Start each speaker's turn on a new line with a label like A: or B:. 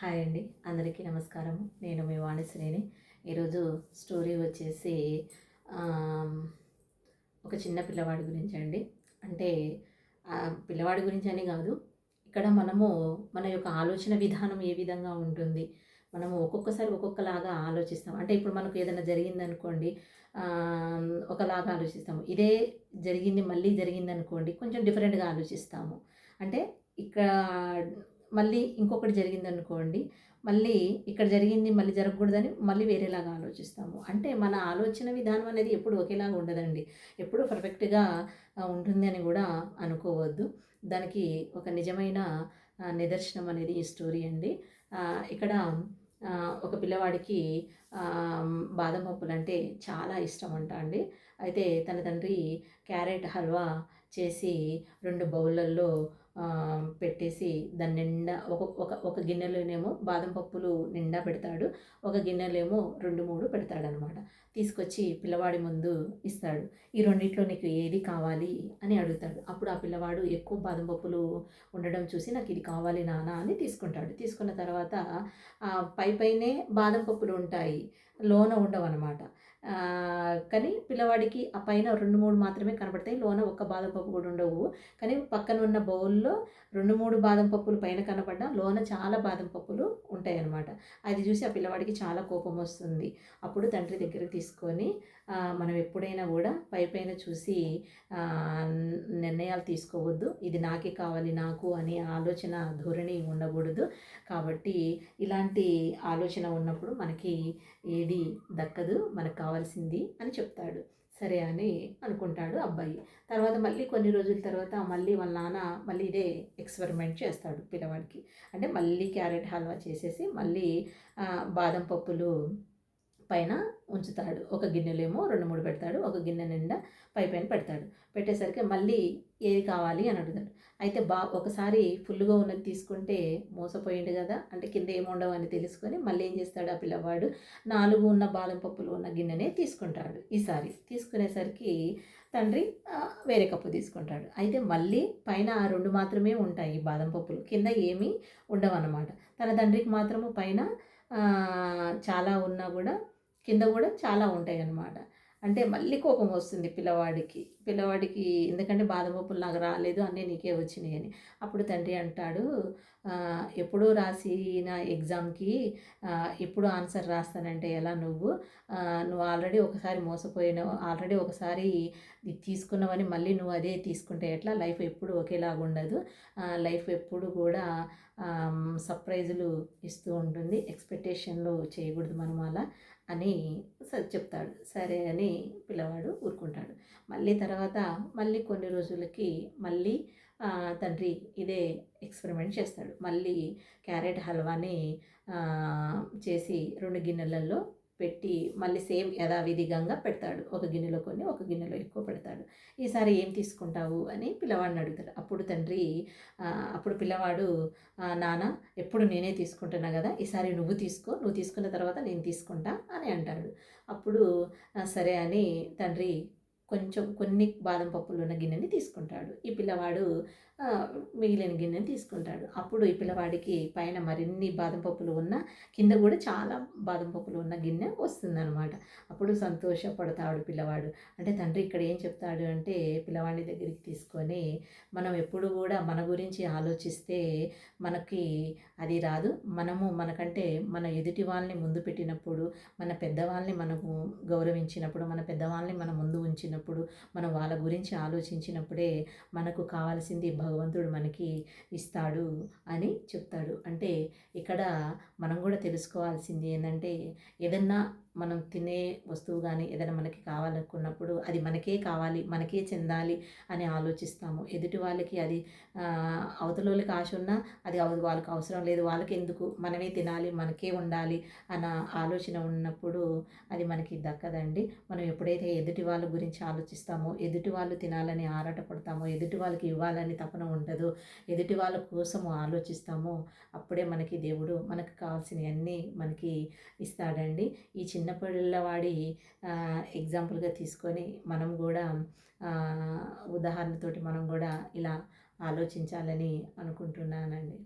A: Hi అండి. అందరికీ నమస్కారం. నేను మీ వాణిశ్రేణి ఈరోజు స్టోరీ వచ్చేసి ఒక చిన్న పిల్లవాడి గురించి అండి. అంటే పిల్లవాడి గురించి అని కాదు ఇక్కడ మనము మన యొక్క ఆలోచన విధానం ఏ విధంగా ఉంటుంది మనము ఒక్కొక్కసారి ఒక్కొక్కలాగా ఆలోచిస్తాం. అంటే ఇప్పుడు మనకు ఏదైనా జరిగిందనుకోండి ఒకలాగా ఆలోచిస్తాము. ఇదే జరిగింది మళ్ళీ జరిగింది అనుకోండి కొంచెం డిఫరెంట్గా ఆలోచిస్తాము. అంటే ఇక్కడ మళ్ళీ ఇంకొకటి జరిగింది అనుకోండి మళ్ళీ ఇక్కడ జరిగింది మళ్ళీ జరగకూడదని మళ్ళీ వేరేలాగా ఆలోచిస్తాము. అంటే మన ఆలోచన విధానం అనేది ఎప్పుడు ఒకేలాగా ఉండదండి. ఎప్పుడు పర్ఫెక్ట్గా ఉంటుంది అని కూడా అనుకోవద్దు. దానికి ఒక నిజమైన నిదర్శనం అనేది ఈ స్టోరీ అండి. ఇక్కడ ఒక పిల్లవాడికి బాదం పప్పులు అంటే చాలా ఇష్టం అంట అండి. అయితే తన తండ్రి క్యారెట్ హల్వా చేసి రెండు బౌళ్ళల్లో పెట్టేసి దాని నిండా ఒక ఒక ఒక గిన్నెలోనేమో బాదం పప్పులు నిండా పెడతాడు. ఒక గిన్నెలేమో రెండు మూడు పెడతాడనమాట. తీసుకొచ్చి పిల్లవాడి ముందు ఇస్తాడు. ఈ రెండిట్లో నీకు ఏది కావాలి అని అడుగుతాడు. అప్పుడు ఆ పిల్లవాడు ఎక్కువ బాదం పప్పులు ఉండడం చూసి నాకు ఇది కావాలి నానా అని తీసుకుంటాడు. తీసుకున్న తర్వాత పై పైనే బాదం పప్పులు ఉంటాయి. లోన ఉండవు అనమాట కానీ పిల్లవాడికి ఆ పైన రెండు మూడు మాత్రమే కనబడతాయి. లోన ఒక్క బాదం పప్పు కూడా ఉండవు. కానీ పక్కన ఉన్న బౌల్లో రెండు మూడు బాదం పప్పులు పైన కనపడ్డా లోన చాలా బాదం పప్పులు ఉంటాయి అన్నమాట అది చూసి ఆ పిల్లవాడికి చాలా కోపం వస్తుంది. అప్పుడు తండ్రి దగ్గరికి తీసుకొని మనం ఎప్పుడైనా కూడా పై పైన చూసి నిర్ణయాలు తీసుకోవద్దు. ఇది నాకే కావాలి నాకు అనే ఆలోచన ధోరణి ఉండకూడదు. కాబట్టి ఇలాంటి ఆలోచన ఉన్నప్పుడు మనకి ఏది దక్కదు మనకు కావాల్సింది అని చెప్తాడు. సరే అని అనుకుంటాడు అబ్బాయి. తర్వాత మళ్ళీ కొన్ని రోజుల తర్వాత మళ్ళీ వాళ్ళ నాన్న మళ్ళీ ఇదే ఎక్స్పెరిమెంట్ చేస్తాడు పిల్లవాడికి. అంటే మళ్ళీ క్యారెట్ హల్వా చేసేసి మళ్ళీ బాదం పప్పులు పైన ఉంచుతాడు. ఒక గిన్నెలేమో రెండు మూడు పెడతాడు. ఒక గిన్నె నిండా పై పైన పెడతాడు. పెట్టేసరికి మళ్ళీ ఏది కావాలి అని అడుగుతాడు. అయితే బా ఒకసారి ఫుల్గా ఉన్నది తీసుకుంటే మోసపోయిండు కదా. అంటే కింద ఏముండవు అని తెలుసుకొని మళ్ళీ ఏం చేస్తాడు ఆ పిల్లవాడు? నాలుగు ఉన్న బాదం పప్పులు ఉన్న గిన్నెనే తీసుకుంటాడు ఈసారి. తీసుకునేసరికి తండ్రి వేరే కప్పు తీసుకుంటాడు. అయితే మళ్ళీ పైన ఆ రెండు మాత్రమే ఉంటాయి బాదం పప్పులు. కింద ఏమీ ఉండవన్నమాట. తన తండ్రికి మాత్రము పైన చాలా ఉన్నా కూడా కింద కూడా చాలా ఉంటాయి అన్నమాట అంటే మళ్ళీ కోపం వస్తుంది పిల్లవాడికి. పిల్లవాడికి ఎందుకంటే బాదం పప్పులు నాకు రాలేదు అన్నీ నీకే వచ్చినాయి అని అప్పుడు తండ్రి అంటాడు ఎప్పుడూ రాసిన ఎగ్జామ్కి ఎప్పుడు ఆన్సర్ రాస్తానంటే ఎలా నువ్వు? నువ్వు ఆల్రెడీ ఒకసారి మోసపోయినావు ఆల్రెడీ ఒకసారి ఇది తీసుకున్నావని మళ్ళీ నువ్వు అదే తీసుకుంటే ఎట్లా? లైఫ్ ఎప్పుడు ఒకేలాగా ఉండదు. లైఫ్ ఎప్పుడు కూడా సర్ప్రైజులు ఇస్తూ ఉంటుంది. ఎక్స్పెక్టేషన్లు చేయకూడదు మనం అలా అని చెప్తాడు. సరే అని పిల్లవాడు ఊరుకుంటాడు. మళ్ళీ తర్వాత మళ్ళీ కొన్ని రోజులకి మళ్ళీ తండ్రి ఇదే ఎక్స్పెరిమెంట్ చేస్తాడు. మళ్ళీ క్యారెట్ హల్వాని చేసి రెండు గిన్నెలలో పెట్టి మళ్ళీ సేమ్ యథావిధిగా పెడతాడు. ఒక గిన్నెలో కొన్ని ఒక గిన్నెలో ఎక్కువ పెడతాడు. ఈసారి ఏం తీసుకుంటావు? అని పిల్లవాడిని అడుగుతాడు. అప్పుడు తండ్రి అప్పుడు పిల్లవాడు నాన్న ఎప్పుడు నేనే తీసుకుంటున్నా కదా? ఈసారి నువ్వు తీసుకో నువ్వు తీసుకున్న తర్వాత నేను తీసుకుంటా అని అంటాడు. అప్పుడు సరే అని తండ్రి కొంచెం కొన్ని బాదం పప్పులు ఉన్న గిన్నెని తీసుకుంటాడు. ఈ పిల్లవాడు మిగిలిన గిన్నెని తీసుకుంటాడు. అప్పుడు ఈ పిల్లవాడికి పైన మరిన్ని బాదం పప్పులు ఉన్న కింద కూడా చాలా బాదం పప్పులు ఉన్న గిన్నె వస్తుందన్నమాట. అప్పుడు సంతోషపడతాడు పిల్లవాడు. అంటే తండ్రి ఇక్కడ ఏం చెప్తాడు అంటే పిల్లవాడి దగ్గరికి తీసుకొని మనం ఎప్పుడు కూడా మన గురించి ఆలోచిస్తే మనకి అది రాదు. మనము మనకంటే మన ఎదుటి వాళ్ళని ముందు పెట్టినప్పుడు మన పెద్దవాళ్ళని మనము గౌరవించినప్పుడు మన పెద్దవాళ్ళని మన ముందు ఉంచినప్పుడు మనం వాళ్ళ గురించి ఆలోచించినప్పుడే మనకు కావాల్సింది భగవంతుడు మనకి ఇస్తాడు అని చెప్తాడు. అంటే ఇక్కడ మనం కూడా తెలుసుకోవాల్సింది ఏంటంటే ఏదన్నా మనం తినే వస్తువు కానీ ఏదైనా మనకి కావాలనుకున్నప్పుడు అది మనకే కావాలి మనకే చెందాలి అని ఆలోచిస్తాము. ఎదుటి వాళ్ళకి అది అవతల వాళ్ళకి ఆశ ఉన్నా అది అవ- వాళ్ళకి అవసరం లేదు. వాళ్ళకి ఎందుకు మనమే తినాలి మనకే ఉండాలి అన్న ఆలోచన ఉన్నప్పుడు అది మనకి దక్కదండి. మనం ఎప్పుడైతే ఎదుటి వాళ్ళ గురించి ఆలోచిస్తామో ఎదుటి వాళ్ళు తినాలని ఆరాటపడతామో ఎదుటి వాళ్ళకి ఇవ్వాలని తపన ఉండదు ఎదుటి వాళ్ళ కోసము ఆలోచిస్తామో అప్పుడే మనకి దేవుడు మనకు కావాల్సినవన్నీ మనకి ఇస్తాడండి. ఈ చిన్న పిల్లవాడి వాడి ఎగ్జాంపుల్గా తీసుకొని మనం కూడా ఉదాహరణతోటి మనం కూడా ఇలా ఆలోచించాలని అనుకుంటున్నానండి.